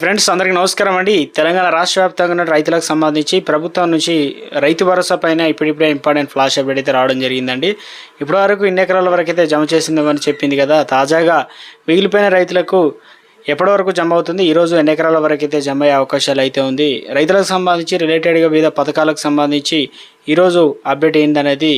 Friends అందరికీ నమస్కారం అండి. తెలంగాణ రాష్ట్ర వ్యాప్తంగా ఉన్న రైతులకు సంబంధించి ప్రభుత్వం నుంచి రైతు భరోసా పైన ఇప్పుడిప్పుడే ఇంపార్టెంట్ ఫ్లాష్ అప్డేట్ అయితే రావడం జరిగిందండి. ఇప్పటి వరకు ఇన్ని ఎకరాల వరకు అయితే జమ చేసిందని చెప్పింది కదా. తాజాగా మిగిలిపోయిన రైతులకు ఎప్పటి వరకు జమ అవుతుంది? ఈరోజు ఎన్ని ఎకరాల వరకు అయితే జమ అయ్యే అవకాశాలు అయితే ఉంది? రైతులకు సంబంధించి రిలేటెడ్గా వివిధ పథకాలకు సంబంధించి ఈరోజు అప్డేట్ ఏందనేది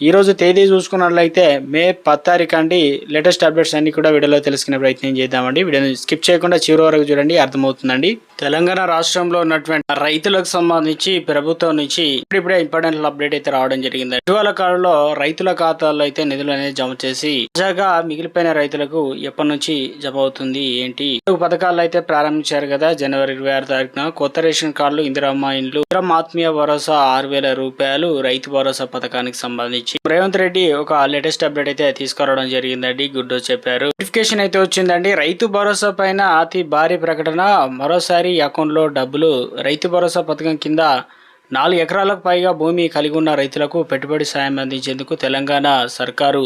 ఈరోజు తేదీ చూసుకున్నట్లయితే మే పది తారీఖు అండి లేటెస్ట్ అప్డేట్స్ అన్ని కూడా వీడియోలో తెలుసుకునే ప్రయత్నం చేద్దామండి. వీడియోని స్కిప్ చేయకుండా చివరి వరకు చూడండి అర్థమవుతుందండి. తెలంగాణ రాష్ట్రంలో ఉన్నటువంటి రైతులకు సంబంధించి ప్రభుత్వం నుంచి ఇప్పుడే ఇంపార్టెంట్ అప్డేట్ అయితే రావడం జరిగింది. ఇటీవల కాలంలో రైతుల ఖాతాల్లో అయితే నిధులు అనేది జమ చేసి తాజాగా మిగిలిపోయిన రైతులకు ఎప్పటి నుంచి జమ అవుతుంది ఏంటి? నాలుగు పథకాలు అయితే ప్రారంభించారు కదా జనవరి ఇరవై ఆరు తారీఖున. కొత్త రేషన్ కార్డులు ఇందిరమ్మ ఇండ్లు ఇందిరమ్మ ఆత్మీయ భరోసా ఆరు వేల రూపాయలు రైతు భరోసా పథకానికి సంబంధించి రేవంత్ రెడ్డి ఒక లేటెస్ట్ అప్డేట్ అయితే తీసుకురావడం జరిగిందండి. గుడ్ చెప్పారు. నోటిఫికేషన్ అయితే వచ్చిందండి. రైతు భరోసా పైన అతి భారీ ప్రకటన. మరోసారి అకౌంట్లో డబ్బులు రైతు భరోసా పథకం కింద నాలుగు ఎకరాలకు పైగా భూమి కలిగి ఉన్న రైతులకు పెట్టుబడి సాయం అందించేందుకు తెలంగాణ సర్కారు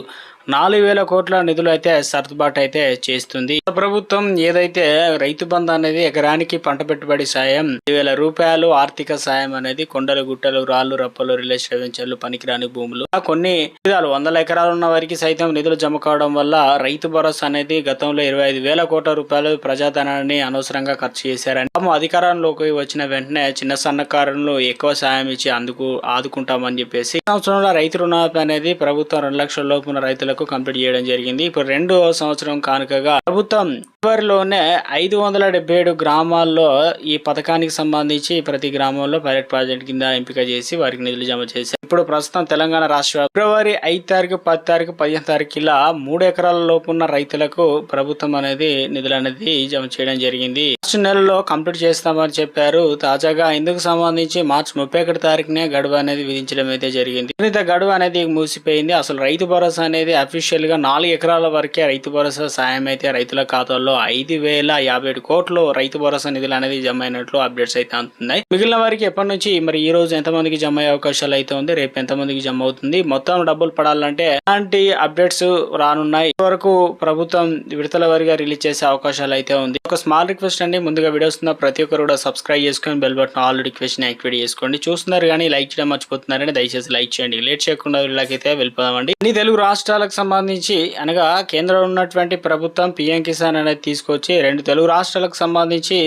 నాలుగు వేల కోట్ల నిధులు అయితే సర్దుబాటు అయితే చేస్తుంది. ప్రభుత్వం ఏదైతే రైతు బంధు అనేది ఎకరానికి పంట పెట్టుబడి సాయం వేల రూపాయలు ఆర్థిక సాయం అనేది కొండలు గుట్టలు రాళ్ళు రప్పలు రిలేషన్ వెంచర్లు పనికిరాని భూములు కొన్ని విధాలు వందల ఎకరాలు ఉన్న వారికి సైతం నిధులు జమ కావడం వల్ల రైతు భరోసా అనేది గతంలో ఇరవై ఐదు వేల కోట్ల రూపాయలు ప్రజాధనాన్ని అనవసరంగా ఖర్చు చేశారని తాము అధికారంలోకి వచ్చిన వెంటనే చిన్న సన్నకారులు ఎక్కువ సాయం ఇచ్చి అందుకు ఆదుకుంటామని చెప్పేసి సంవత్సరంలో రైతు రుణమాఫీ అనేది ప్రభుత్వం రెండు లక్షల లోపున రైతులకు కంప్లీట్ చేయడం జరిగింది. ఇప్పుడు రెండో సంవత్సరం కానుకగా ప్రభుత్వం ఫిబ్రవరిలోనే ఐదు వందల డెబ్బై ఏడు గ్రామాల్లో ఈ పథకానికి సంబంధించి ప్రతి గ్రామంలో పైలట్ ప్రాజెక్ట్ కింద ఎంపిక చేసి వారికి నిధులు జమ చేశారు. ఇప్పుడు ప్రస్తుతం తెలంగాణ రాష్ట్ర ఫిబ్రవరి ఐదు తారీఖు పది తారీఖు పదిహేను తారీఖు ఇలా మూడు ఎకరాల లోపు ఉన్న రైతులకు ప్రభుత్వం అనేది నిధులు అనేది జమ చేయడం జరిగింది. మార్చి నెలలో కంప్లీట్ చేస్తామని చెప్పారు. తాజాగా ఇందుకు సంబంధించి మార్చి ముప్పై ఒకటి తారీఖునే గడువు అనేది విధించడం అయితే జరిగింది. ఇంత గడువు అనేది మూసిపోయింది అసలు రైతు భరోసా అనేది అఫీషియల్గా నాలుగు ఎకరాల వరకే రైతు భరోసా సాయం అయితే రైతుల ఖాతాల్లో ఐదు వేల యాభై ఏడు కోట్లు రైతు భరోసా నిధులు అనేది జమ అయినట్లు అప్డేట్స్ అయితే అందుతున్నాయి. మిగిలిన వారికి ఎప్పటి నుంచి మరి ఈ రోజు ఎంతమందికి జమ అయ్యే అవకాశాలు అయితే ఉంది? రేపు ఎంతమందికి జమ అవుతుంది మొత్తం డబ్బులు పడాలంటే ఎలాంటి అప్డేట్స్ రానున్నాయి? వరకు ప్రభుత్వం విడతల వారిగా రిలీజ్ చేసే అవకాశాలు అయితే ఉంది. ఒక స్మాల్ రిక్వెస్ట్ అండి. ముందుగా వీడియోస్ ఉన్న ప్రతి ఒక్కరు కూడా సబ్స్క్రైబ్ చేసుకొని bell button all notification activate చేసుకోండి. చూస్తున్నారు కానీ లైక్ చేయడం మర్చిపోతున్నారని దయచేసి లైక్ చేయండి. లేట్ చేయకుండా వీళ్ళకైతే వెళ్ళిపోదామండి. అన్ని తెలుగు రాష్ట్రాలకు సంబంధించి అనగా కేంద్రంలో ఉన్నటువంటి ప్రభుత్వం పిఎం కిసాన్ అనేది తీసుకొచ్చి రెండు తెలుగు రాష్ట్రాలకు సంబంధించి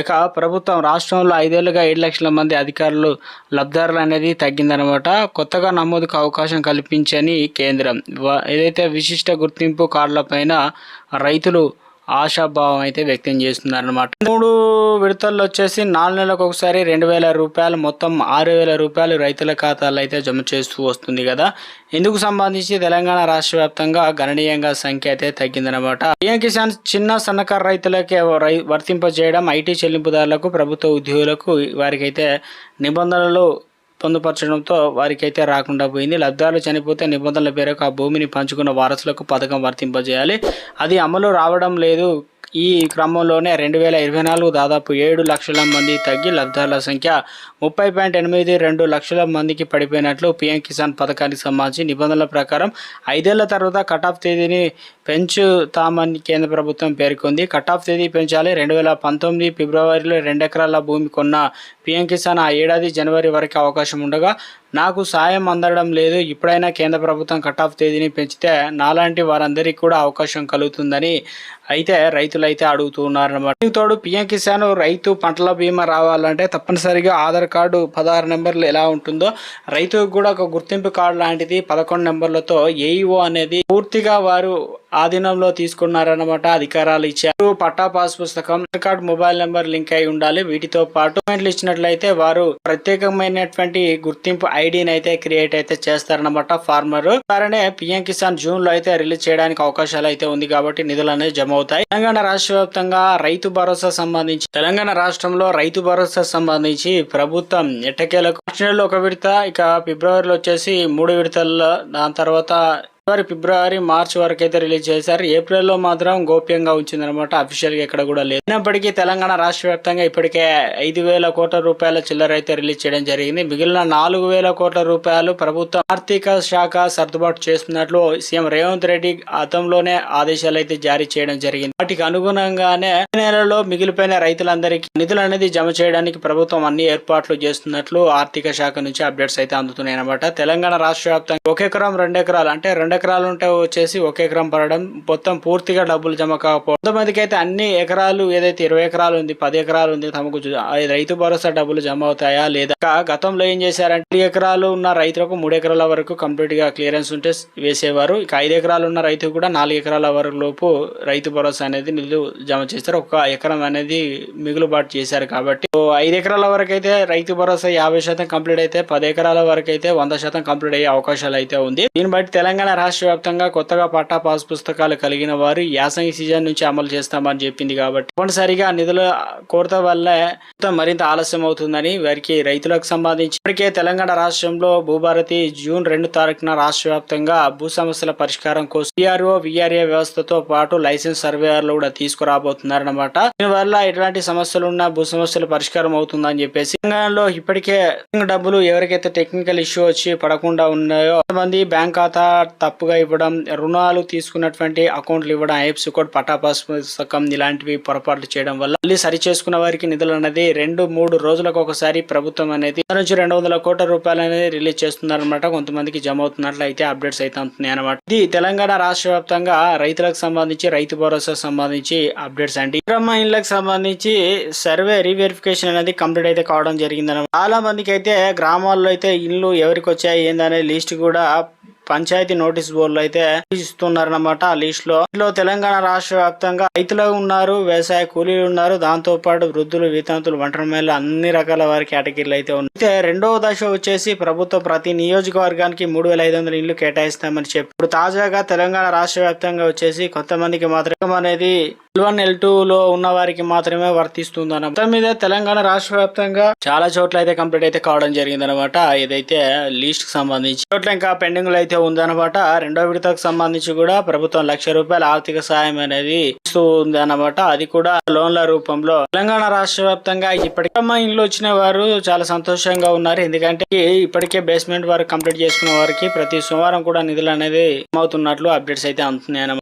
ఇక ప్రభుత్వం రాష్ట్రంలో ఐదేళ్ళుగా ఏడు లక్షల మంది అధికారులు లబ్ధారులు అనేది తగ్గిందనమాట. కొత్తగా నమోదుకు అవకాశం కల్పించని కేంద్రం. ఏదైతే విశిష్ట గుర్తింపు కార్డుల పైన రైతులు ఆశాభావం అయితే వ్యక్తం చేస్తున్నారనమాట మూడు విడతల్లో వచ్చేసి నాలుగు నెలలకు ఒకసారి రెండు వేల రూపాయలు మొత్తం ఆరు వేల రూపాయలు రైతుల ఖాతాల్లో అయితే జమ చేస్తూ వస్తుంది కదా. ఇందుకు సంబంధించి తెలంగాణ రాష్ట్ర వ్యాప్తంగా గణనీయంగా సంఖ్య అయితే తగ్గిందనమాట పిఎం కిసాన్ చిన్న సన్నకారు రైతులకే రై వర్తింపజేయడం ఐటీ చెల్లింపుదారులకు ప్రభుత్వ ఉద్యోగులకు వారికైతే నిబంధనలు పొందుపరచడంతో వారికైతే రాకుండా పోయింది. లబ్ధాలు చనిపోతే నిబంధనల పేరకు ఆ భూమిని పంచుకున్న వారసులకు పథకం వర్తింపజేయాలి. అది అమలు రావడం లేదు. ఈ క్రమంలోనే రెండు వేల ఇరవై నాలుగు దాదాపు ఏడు లక్షల మంది తగ్గి లబ్ధాల సంఖ్య ముప్పై పాయింట్ ఎనిమిది రెండు లక్షల మందికి పడిపోయినట్లు పీఎం కిసాన్ పథకానికి సంబంధించి నిబంధనల ప్రకారం ఐదేళ్ళ తర్వాత కటాఫ్ తేదీని పెంచుతామని కేంద్ర ప్రభుత్వం పేర్కొంది. కటాఫ్ తేదీ పెంచాలి. రెండు వేల పంతొమ్మిది ఫిబ్రవరిలో రెండు ఎకరాల భూమి కొన్న పీఎం కిసాన్ ఆ ఏడాది జనవరి వరకు అవకాశం ఉండగా నాకు సాయం అందడం లేదు. ఇప్పుడైనా కేంద్ర ప్రభుత్వం కట్ ఆఫ్ తేదీని పెంచితే నాలాంటి వారందరికీ కూడా అవకాశం కలుగుతుందని అయితే రైతులు అయితే అడుగుతున్నారన్నమాట దీనికి తోడు పిఎం కిసాన్ రైతు పంటల బీమా రావాలంటే తప్పనిసరిగా ఆధార్ కార్డు పదహారు నెంబర్లు ఎలా ఉంటుందో రైతుకు కూడా ఒక గుర్తింపు కార్డు లాంటిది పదకొండు నెంబర్లతో ఏఈఓ అనేది పూర్తిగా వారు ఆధీనంలో తీసుకున్నారన్నమాట అధికారాలు ఇచ్చారు. పట్టా పాస్ పుస్తకం కార్డ్ మొబైల్ నెంబర్ లింక్ అయి ఉండాలి. వీటితో పాటు డాక్యుమెంట్లు ఇచ్చినట్లయితే వారు ప్రత్యేకమైనటువంటి గుర్తింపు ఐడిని అయితే క్రియేట్ అయితే చేస్తారన్నమాట ఫార్మర్. ద్వారానే పిఎం కిసాన్ జూన్లో అయితే రిలీజ్ చేయడానికి అవకాశాలు అయితే ఉంది కాబట్టి నిధులు అనేది జమ అవుతాయి. తెలంగాణ రాష్ట్ర వ్యాప్తంగా రైతు భరోసా సంబంధించి తెలంగాణ రాష్ట్రంలో రైతు భరోసా సంబంధించి ప్రభుత్వం ఎట్టకేలకు మార్చి నెలలో ఒక విడత ఇక ఫిబ్రవరిలో వచ్చేసి మూడు విడతల్లో దాని తర్వాత జనవరి ఫిబ్రవరి మార్చ్ వరకు అయితే రిలీజ్ చేశారు. ఏప్రిల్లో మాత్రం గోప్యంగా ఉంచిందనమాట అఫీషియల్గా ఎక్కడ కూడా లేదు. అయినప్పటికీ తెలంగాణ రాష్ట్ర వ్యాప్తంగా ఇప్పటికే ఐదు వేల కోట్ల రూపాయల చిల్లర అయితే రిలీజ్ చేయడం జరిగింది. మిగిలిన నాలుగు వేల కోట్ల రూపాయలు ప్రభుత్వం ఆర్థిక శాఖ సర్దుబాటు చేస్తున్నట్లు సీఎం రేవంత్ రెడ్డి గతంలోనే ఆదేశాలు అయితే జారీ చేయడం జరిగింది. వాటికి అనుగుణంగానే నెలలో మిగిలిపోయిన రైతులందరికీ నిధులు అనేది జమ చేయడానికి ప్రభుత్వం అన్ని ఏర్పాట్లు చేస్తున్నట్లు ఆర్థిక శాఖ నుంచి అప్డేట్స్ అయితే అందుతున్నాయి అనమాట తెలంగాణ రాష్ట్ర వ్యాప్తంగా ఒక ఎకరం రెండు ఎకరాలు అంటే రెండు ఎకరాలు ఉంటే వచ్చేసి ఒక ఎకరం పడడం. మొత్తం పూర్తిగా డబ్బులు జమ కాకపోవడం. కొంతమందికి అయితే అన్ని ఎకరాలు ఏదైతే ఇరవై ఎకరాలు ఉంది పది ఎకరాలు ఉంది తమకు రైతు భరోసా డబ్బులు జమ అవుతాయా లేదా? గతంలో ఏం చేశారంటే ఎకరాలు ఉన్న రైతులకు మూడు ఎకరాల వరకు కంప్లీట్గా క్లియరెన్స్ ఉంటే వేసేవారు. ఇక ఐదు ఎకరాలు ఉన్న రైతు కూడా నాలుగు ఎకరాల వరకు లోపు రైతు భరోసా అనేది నిధులు జమ చేస్తారు. ఒక ఎకరం అనేది మిగులుబాటు చేశారు కాబట్టి. ఐదు ఎకరాల వరకు అయితే రైతు భరోసా యాభై శాతం కంప్లీట్ అయితే పది ఎకరాల వరకు అయితే వంద శాతం కంప్లీట్ అయ్యే అవకాశాలు అయితే ఉంది. దీన్ని బట్టి తెలంగాణ రాష్ట్ర వ్యాప్తంగా కొత్తగా పట్టా పాస్ పుస్తకాలు కలిగిన వారు యాసంగి సీజన్ నుంచి అమలు చేస్తామని చెప్పింది కాబట్టి తప్పనిసరిగా నిధుల కొరత వల్ల మరింత ఆలస్యం అవుతుందని వారికి రైతులకు సంబంధించి ఇప్పటికే తెలంగాణ రాష్ట్రంలో భూభారతి జూన్ రెండు తారీఖున రాష్ట్ర వ్యాప్తంగా భూ సమస్యల పరిష్కారం కోసం విఆర్ఓ విఆర్ఏ వ్యవస్థతో పాటు లైసెన్స్ సర్వేయర్లు కూడా తీసుకురాబోతున్నారన్నమాట. దీనివల్ల ఎటువంటి సమస్యలు ఉన్నా భూ సమస్యలు పరిష్కారం అవుతుందని చెప్పేసి తెలంగాణలో ఇప్పటికే డబ్బులు ఎవరికైతే టెక్నికల్ ఇష్యూ వచ్చి పడకుండా ఉన్నాయో కొంతమంది బ్యాంక్ ఖాతా తప్ప తప్పుగా ఇవ్వడం రుణాలు తీసుకున్నటువంటి అకౌంట్లు ఇవ్వడం ఐఎఫ్సి కోడ్ పటాపాస్ పుస్తకం ఇలాంటివి పొరపాట్లు చేయడం వల్ల మళ్ళీ సరి చేసుకున్న వారికి నిధులు అనేది రెండు మూడు రోజులకు ఒకసారి ప్రభుత్వం అనేది నుంచి రెండు వందల కోట్ల రూపాయలు అనేది రిలీజ్ చేస్తున్నారనమాట కొంతమందికి జమ అవుతున్నట్లు అయితే అప్డేట్స్ అయితే అవుతున్నాయి అనమాట ఇది తెలంగాణ రాష్ట్ర వ్యాప్తంగా రైతులకు సంబంధించి రైతు భరోసా సంబంధించి అప్డేట్స్ అండి. ఇంద్రమ్మ ఇళ్ళకి సంబంధించి సర్వే రీవెరిఫికేషన్ అనేది కంప్లీట్ అయితే కావడం జరిగింది చాలా మందికి అయితే గ్రామాల్లో అయితే ఇల్లు ఎవరికి వచ్చాయి ఏందనే లిస్ట్ కూడా పంచాయతీ నోటీస్ బోర్డులు అయితే ఇస్తున్నారన్నమాట ఆ లిస్ట్లో. ఇందులో తెలంగాణ రాష్ట్ర వ్యాప్తంగా రైతులు ఉన్నారు వ్యవసాయ కూలీలు ఉన్నారు. దాంతో పాటు వృద్ధులు వితంతులు వంటల మేళ అన్ని రకాల వారి కేటగిరీలు అయితే ఉన్నాయి. అయితే రెండవ దశ వచ్చేసి ప్రభుత్వం ప్రతి నియోజకవర్గానికి మూడు వేల ఐదు వందల ఇల్లు కేటాయిస్తామని చెప్పి. ఇప్పుడు తాజాగా తెలంగాణ రాష్ట్ర వ్యాప్తంగా వచ్చేసి కొంతమందికి మాత్రం అనేది ఎల్ వన్ ఎల్ టూ లో ఉన్న వారికి మాత్రమే వర్తిస్తుంది అన్న మొత్తం మీద తెలంగాణ రాష్ట్ర వ్యాప్తంగా చాలా చోట్ల అయితే కంప్లీట్ అయితే కావడం జరిగింది అనమాట ఏదైతే లీస్ట్కి సంబంధించి. చోట్ల ఇంకా పెండింగ్లో అయితే ఉందన్నమాట. రెండో విడతకు సంబంధించి కూడా ప్రభుత్వం లక్ష రూపాయల ఆర్థిక సాయం అనేది ఇస్తూ ఉంది అనమాట అది కూడా లోన్ల రూపంలో. తెలంగాణ రాష్ట్ర వ్యాప్తంగా ఇప్పటికే మా ఇంట్లో వచ్చిన వారు చాలా సంతోషంగా ఉన్నారు. ఎందుకంటే ఇప్పటికే బేస్మెంట్ వారు కంప్లీట్ చేసుకున్న వారికి ప్రతి సోమవారం కూడా నిధులు అనేది అవుతున్నట్లు అప్డేట్స్ అయితే అందుతున్నాయి